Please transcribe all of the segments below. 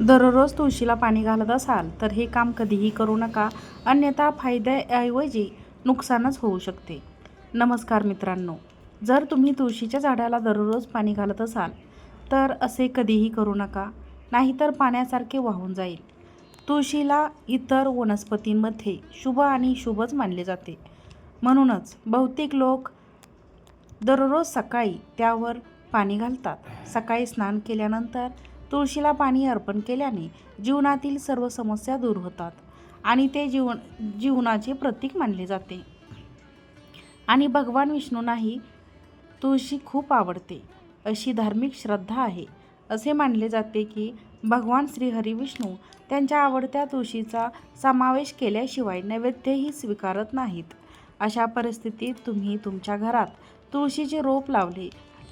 दररोज तुळशीला पाणी घालत असाल तर हे काम कधीही करू नका. अन्यथा फायद्याऐवजी नुकसानच होऊ शकते. नमस्कार मित्रांनो. जर तुम्ही तुळशीच्या झाडाला दररोज पाणी घालत असाल तर असे कधीही करू नका. नाहीतर पाण्यासारखे वाहून जाईल. तुळशीला इतर वनस्पतींमध्ये शुभ आणि शुभच मानले जाते. म्हणूनच बहुतेक लोक दररोज सकाळी त्यावर पाणी घालतात. सकाळी स्नान केल्यानंतर तुळशीला पाणी अर्पण केल्याने जीवनातील सर्व समस्या दूर होतात आणि ते जीवन जीवनाचे प्रतीक मानले जाते. आणि भगवान विष्णूंनाही तुळशी खूप आवडते अशी धार्मिक श्रद्धा आहे. असे मानले जाते की भगवान श्रीहरी विष्णू त्यांच्या आवडत्या तुळशीचा समावेश केल्याशिवाय नैवेद्यही स्वीकारत नाहीत. अशा परिस्थितीत तुम्ही तुमच्या घरात तुळशीचे रोप लावले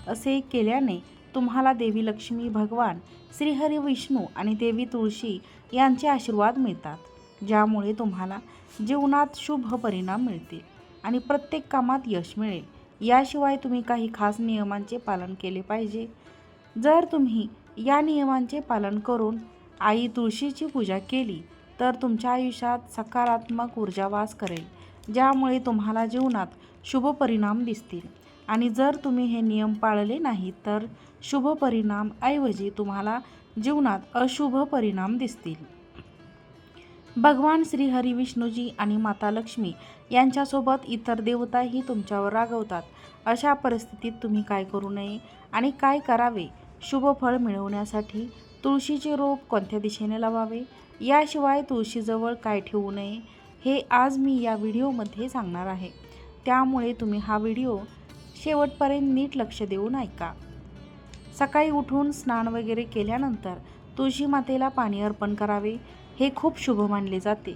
असे केल्याने तुम्हाला देवी लक्ष्मी भगवान श्रीहरी विष्णू आणि देवी तुळशी यांचे आशीर्वाद मिळतात. ज्यामुळे तुम्हाला जीवनात शुभ परिणाम मिळतील आणि प्रत्येक कामात यश मिळेल. याशिवाय तुम्ही काही खास नियमांचे पालन केले पाहिजे. जर तुम्ही या नियमांचे पालन करून आई तुळशीची पूजा केली तर तुमच्या आयुष्यात सकारात्मक ऊर्जा वास करेल ज्यामुळे तुम्हाला जीवनात शुभ परिणाम दिसतील. आणि जर तुम्ही हे नियम पाळले नाही तर शुभ परिणाम ऐवजी तुम्हाला जीवनात अशुभ परिणाम दिसतील. भगवान श्री हरी विष्णूजी आणि माता लक्ष्मी यांच्यासोबत इतर देवताही तुमच्यावर रागवतात. अशा परिस्थितीत तुम्ही काय करू नये आणि काय करावे? शुभ फळ मिळवण्यासाठी तुळशीचे रोप कोणत्या दिशेने लावावे? याशिवाय तुळशीजवळ काय ठेवू नये? हे आज मी या व्हिडिओमध्ये सांगणार आहे. त्यामुळे तुम्ही हा व्हिडिओ शेवटपर्यंत नीट लक्ष देऊन ऐका. सकाळी उठून स्नान वगैरे केल्यानंतर तुळशी मातेला पाणी अर्पण करावे हे खूप शुभ मानले जाते.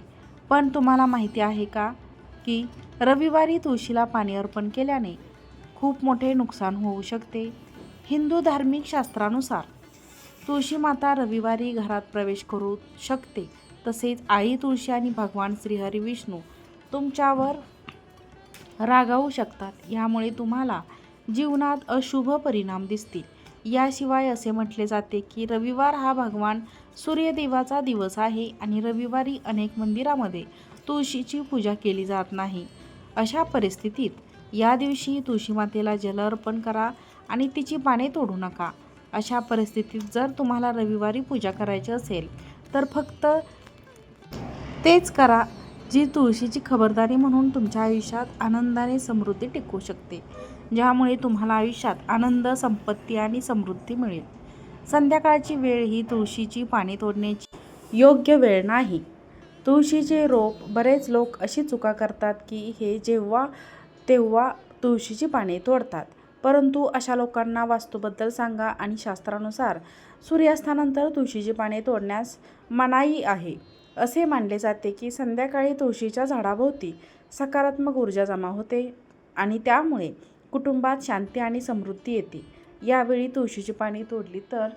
पण तुम्हाला माहिती आहे का की रविवारी तुळशीला पाणी अर्पण केल्याने खूप मोठे नुकसान होऊ शकते? हिंदू धार्मिक शास्त्रानुसार तुळशी माता रविवारी घरात प्रवेश करू शकते. तसेच आई तुळशी आणि भगवान श्रीहरी विष्णू तुमच्यावर रागावू शकतात. यामुळे तुम्हाला जीवनात अशुभ परिणाम दिसतील. याशिवाय असे म्हटले जाते की रविवार हा भगवान सूर्यदेवाचा दिवस आहे आणि रविवारी अनेक मंदिरामध्ये तुळशीची पूजा केली जात नाही. अशा परिस्थितीत या दिवशी तुळशी मातेला जल अर्पण करा आणि तिची पाने तोडू नका. अशा परिस्थितीत जर तुम्हाला रविवारी पूजा करायची असेल तर फक्त तेच करा. जी तुळशीची खबरदारी म्हणून तुमच्या आयुष्यात आनंदाने समृद्धी टिकू शकते ज्यामुळे तुम्हाला आयुष्यात आनंद संपत्ती आणि समृद्धी मिळेल. संध्याकाळची वेळ ही तुळशीची पाने तोडण्याची योग्य वेळ नाही. तुळशीचे रोप बरेच लोक अशी चुका करतात की हे जेव्हा तेव्हा तुळशीची पाने तोडतात. परंतु अशा लोकांना वास्तूबद्दल सांगा आणि शास्त्रानुसार सूर्यास्तानंतर तुळशीची पाने तोडण्यास मनाई आहे. असे मानले जाते की संध्याकाळी तुळशीच्या झाडाभोवती सकारात्मक ऊर्जा जमा होते आणि त्यामुळे कुटुंबात शांती आणि समृद्धी येते. यावेळी तुळशीची पाने तोडली तर?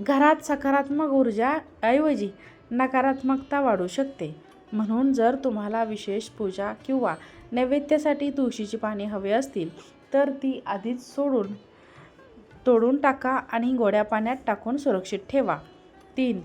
घरात सकारात्मक ऊर्जा ऐवजी नकारात्मकता वाढू शकते. म्हणून जर तुम्हाला विशेष पूजा किंवा नैवेद्यासाठी तुळशीची पाने हवे असतील तर ती आधीच सोडून तोडून टाका आणि गोड्या पाण्यात टाकून सुरक्षित ठेवा. तीन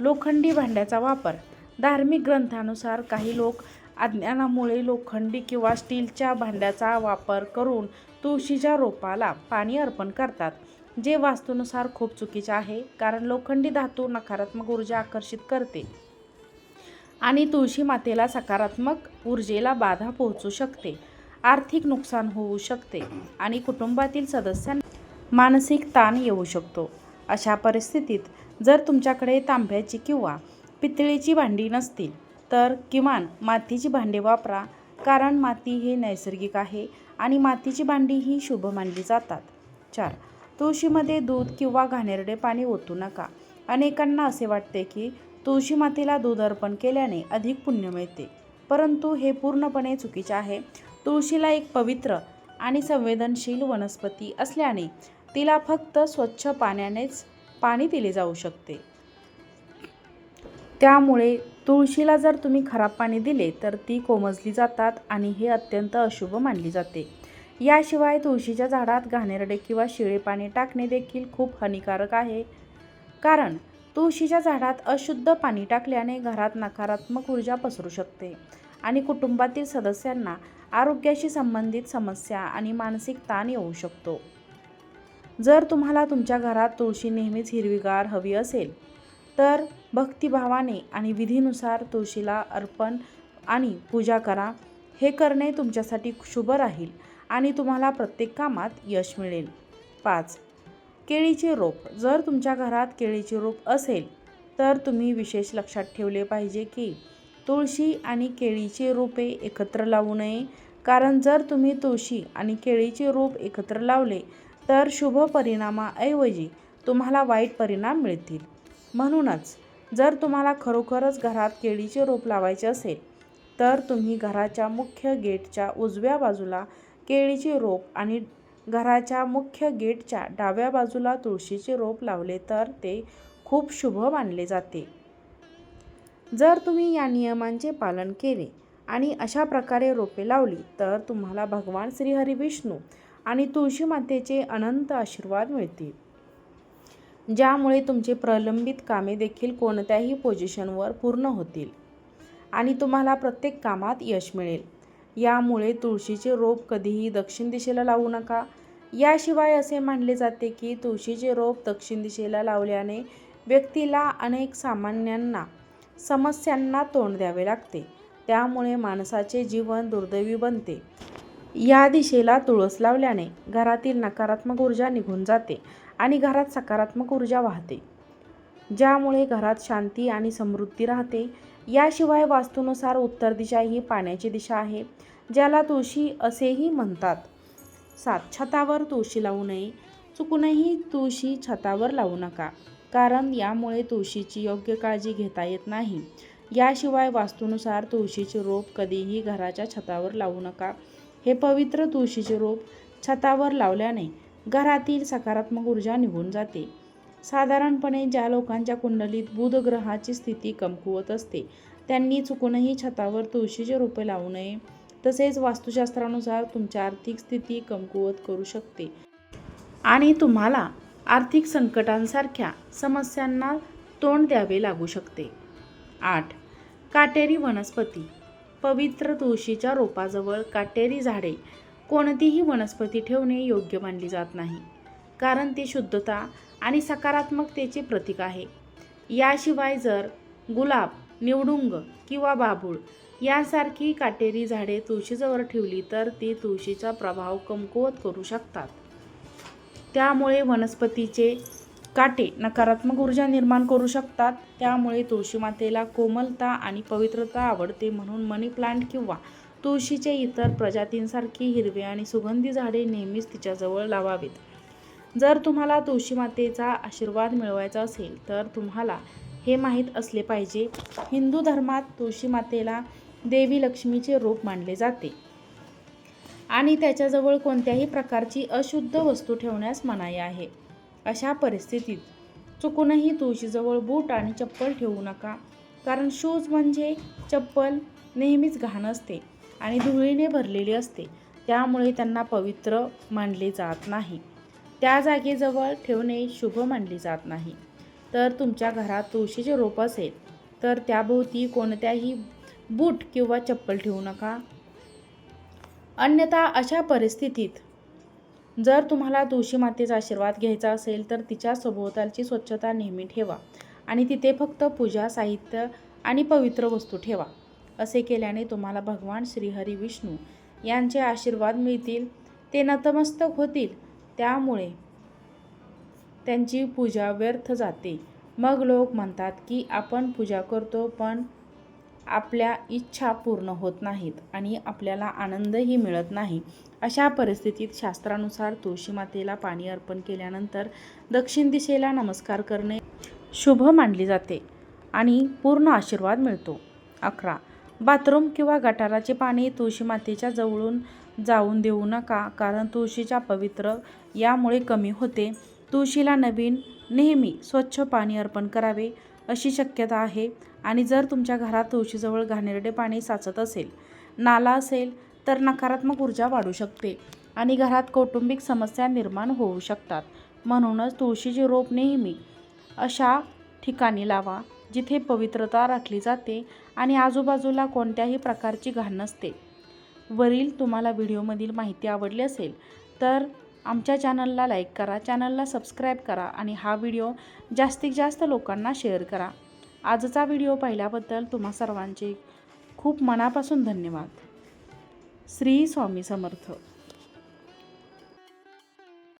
लोखंडी भांड्याचा वापर. धार्मिक ग्रंथानुसार काही लोक अज्ञानामुळे लोखंडी किंवा स्टीलच्या भांड्याचा वापर करून तुळशीच्या रोपाला पाणी अर्पण करतात जे वास्तूनुसार खूप चुकीचे आहे कारण लोखंडी धातू नकारात्मक ऊर्जा आकर्षित करते आणि तुळशी मातेला सकारात्मक ऊर्जेला बाधा पोहोचू शकते आर्थिक नुकसान होऊ शकते आणि कुटुंबातील सदस्यांना मानसिक ताण येऊ शकतो. अशा परिस्थितीत जर तुमच्याकडे तांब्याची किंवा पितळेची भांडी नसतील तर किमान मातीची भांडे वापरा कारण माती हे नैसर्गिक आहे आणि मातीची भांडी ही शुभ मानली जातात. चार तुळशीमध्ये दूध किंवा घाणेरडे पाणी ओतू नका. अनेकांना असे वाटते की तुळशी मातेला दूध अर्पण केल्याने अधिक पुण्य मिळते. परंतु हे पूर्णपणे चुकीचे आहे. तुळशीला एक पवित्र आणि संवेदनशील वनस्पती असल्याने तिला फक्त स्वच्छ पाण्यानेच पाणी दिले जाऊ शकते. त्यामुळे तुळशीला जर तुम्ही खराब पाणी दिले तर ती कोमजली जातात आणि हे अत्यंत अशुभ मानली जाते. याशिवाय तुळशीच्या झाडात घाणेरडे किंवा शिळे पाणी टाकणे देखील खूप हानिकारक आहे. कारण तुळशीच्या झाडात अशुद्ध पाणी टाकल्याने घरात नकारात्मक ऊर्जा पसरू शकते आणि कुटुंबातील सदस्यांना आरोग्याशी संबंधित समस्या आणि मानसिक ताण येऊ शकतो. जर तुम्हाला तुमच्या घरात तुळशी नेहमीच हिरवीगार हवी असेल तर भक्तिभावाने आणि विधीनुसार तुळशीला अर्पण आणि पूजा करा. हे करणे तुमच्यासाठी शुभ राहील आणि तुम्हाला प्रत्येक कामात यश मिळेल. पाच. केळीचे रोप. जर तुमच्या घरात केळीचे रोप असेल तर तुम्ही विशेष लक्षात ठेवले पाहिजे की तुळशी आणि केळीचे रोपे एकत्र लावू नये. कारण जर तुम्ही तुळशी आणि केळीचे रोप एकत्र लावले तर शुभ परिणामाऐवजी तुम्हाला वाईट परिणाम मिळतील. म्हणूनच जर तुम्हाला खरोखरच घरात केळीचे रोप लावायचे असेल तर तुम्ही घराच्या मुख्य गेटच्या उजव्या बाजूला केळीचे रोप आणि घराच्या मुख्य गेटच्या डाव्या बाजूला तुळशीचे रोप लावले तर ते खूप शुभ मानले जाते. जर तुम्ही या नियमांचे पालन केले आणि अशा प्रकारे रोपे लावली तर तुम्हाला भगवान श्रीहरी विष्णू आणि तुळशी मातेचे अनंत आशीर्वाद मिळतील. ज्यामुळे तुमचे प्रलंबित कामे देखील कोणत्याही पोझिशनवर पूर्ण होतील आणि तुम्हाला प्रत्येक कामात यश मिळेल. यामुळे तुळशीचे रोप कधीही दक्षिण दिशेला लावू नका. याशिवाय असे मानले जाते की तुळशीचे रोप दक्षिण दिशेला लावल्याने व्यक्तीला अनेक सामान्यांना समस्यांना तोंड द्यावे लागते. त्यामुळे माणसाचे जीवन दुर्दैवी बनते. या दिशेला तुळस लावल्याने घरातील नकारात्मक ऊर्जा निघून जाते आणि घरात सकारात्मक ऊर्जा वाहते. ज्यामुळे घरात शांती आणि समृद्धी राहते. याशिवाय वास्तूनुसार उत्तर दिशा ही पाण्याची दिशा आहे ज्याला तुळशी असेही म्हणतात. सात छतावर तुळशी लावू नये. चुकूनही तुळशी छतावर लावू नका कारण यामुळे तुळशीची योग्य काळजी घेता येत नाही. याशिवाय वास्तूनुसार तुळशीचे रोप कधीही घराच्या छतावर लावू नका. हे पवित्र तुळशीचे रोप छतावर लावल्याने घरातील सकारात्मक ऊर्जा निघून जाते. साधारणपणे ज्या लोकांच्या कुंडलीत बुध ग्रहाची स्थिती कमकुवत असते त्यांनी चुकूनही छतावर तुळशीचे रोपे लावू नये. तसेच वास्तुशास्त्रानुसार तुमची आर्थिक स्थिती कमकुवत करू शकते. आणि तुम्हाला आर्थिक संकटांसारख्या समस्यांना तोंड द्यावे लागू शकते. आठ. काटेरी वनस्पती. पवित्र तुळशीच्या रोपाजवळ काटेरी झाडे कोणतीही वनस्पती ठेवणे योग्य मानली जात नाही. कारण ती शुद्धता आणि सकारात्मकतेचे प्रतीक आहे. याशिवाय जर गुलाब निवडुंग किंवा बाभूळ यासारखी काटेरी झाडे तुळशीजवळ ठेवली तर ती तुळशीचा प्रभाव कमकुवत करू शकतात. त्यामुळे वनस्पतीचे काटे नकारात्मक ऊर्जा निर्माण करू शकतात. त्यामुळे तुळशी मातेला कोमलता आणि पवित्रता आवडते म्हणून मनी प्लांट किंवा तुळशीचे इतर प्रजातींसारखी हिरवे आणि सुगंधी झाडे नेहमीच तिच्याजवळ लावावीत. जर तुम्हाला तुळशी मातेचा आशीर्वाद मिळवायचा असेल तर तुम्हाला हे माहीत असले पाहिजे. हिंदू धर्मात तुळशी मातेला देवी लक्ष्मीचे रूप मानले जाते आणि त्याच्याजवळ कोणत्याही प्रकारची अशुद्ध वस्तू ठेवण्यास मनाई आहे. अशा परिस्थितीत चुकूनही तुळशीजवळ बूट आणि चप्पल ठेवू नका. कारण शूज म्हणजे चप्पल नेहमीच घाण असते आणि धुळीने भरलेली असते. त्यामुळे त्यांना पवित्र मानले जात नाही. त्या जागेजवळ ठेवणे शुभ मानले जात नाही. तर तुमच्या घरात तुळशीचे रोप असेल तर त्याभोवती कोणत्याही बूट किंवा चप्पल ठेवू नका. अन्यथा अशा परिस्थितीत जर तुम्हाला तुळशी मातेचा आशीर्वाद घ्यायचा असेल तर तिच्या सभोवतालची स्वच्छता नेहमी ठेवा आणि तिथे फक्त पूजा साहित्य आणि पवित्र वस्तू ठेवा. असे केल्याने तुम्हाला भगवान श्रीहरी विष्णू यांचे आशीर्वाद मिळतील ते नतमस्तक होतील त्यामुळे त्यांची पूजा व्यर्थ जाते. मग लोक म्हणतात की आपण पूजा करतो पण आपल्या इच्छा पूर्ण होत नाहीत आणि आपल्याला आनंदही मिळत नाही. अशा परिस्थितीत शास्त्रानुसार तुळशी मातेला पाणी अर्पण केल्यानंतर दक्षिण दिशेला नमस्कार करणे शुभ मानले जाते आणि पूर्ण आशीर्वाद मिळतो. अकरा. बाथरूम किंवा गटाराचे पाणी तुळशी मातेच्या जवळून जाऊन देऊ नका कारण तुळशीच्या पवित्र यामुळे कमी होते. तुळशीला नवीन नेहमी स्वच्छ पाणी अर्पण करावे. अशी शक्यता आहे. आणि जर तुमच्या घरात तुळशीजवळ घाणेरडे पाणी साचत असेल नाला असेल तर नकारात्मक ऊर्जा वाढू शकते आणि घरात कौटुंबिक समस्या निर्माण होऊ शकतात. म्हणूनच तुळशीचे रोप नेहमी अशा ठिकाणी लावा जिथे पवित्रता राखली जाते आणि आजूबाजूला कोणत्याही प्रकारची घाण नसते. वरील तुम्हाला व्हिडिओमधील माहिती आवडली असेल तर आमच्या चॅनलला लाईक करा चॅनलला सबस्क्राईब करा आणि हा व्हिडिओ जास्तीत जास्त लोकांना शेअर करा. आजचा व्हिडिओ पाहिल्याबद्दल तुम्हा सर्वांचे खूप मनापासून धन्यवाद. श्री स्वामी समर्थ.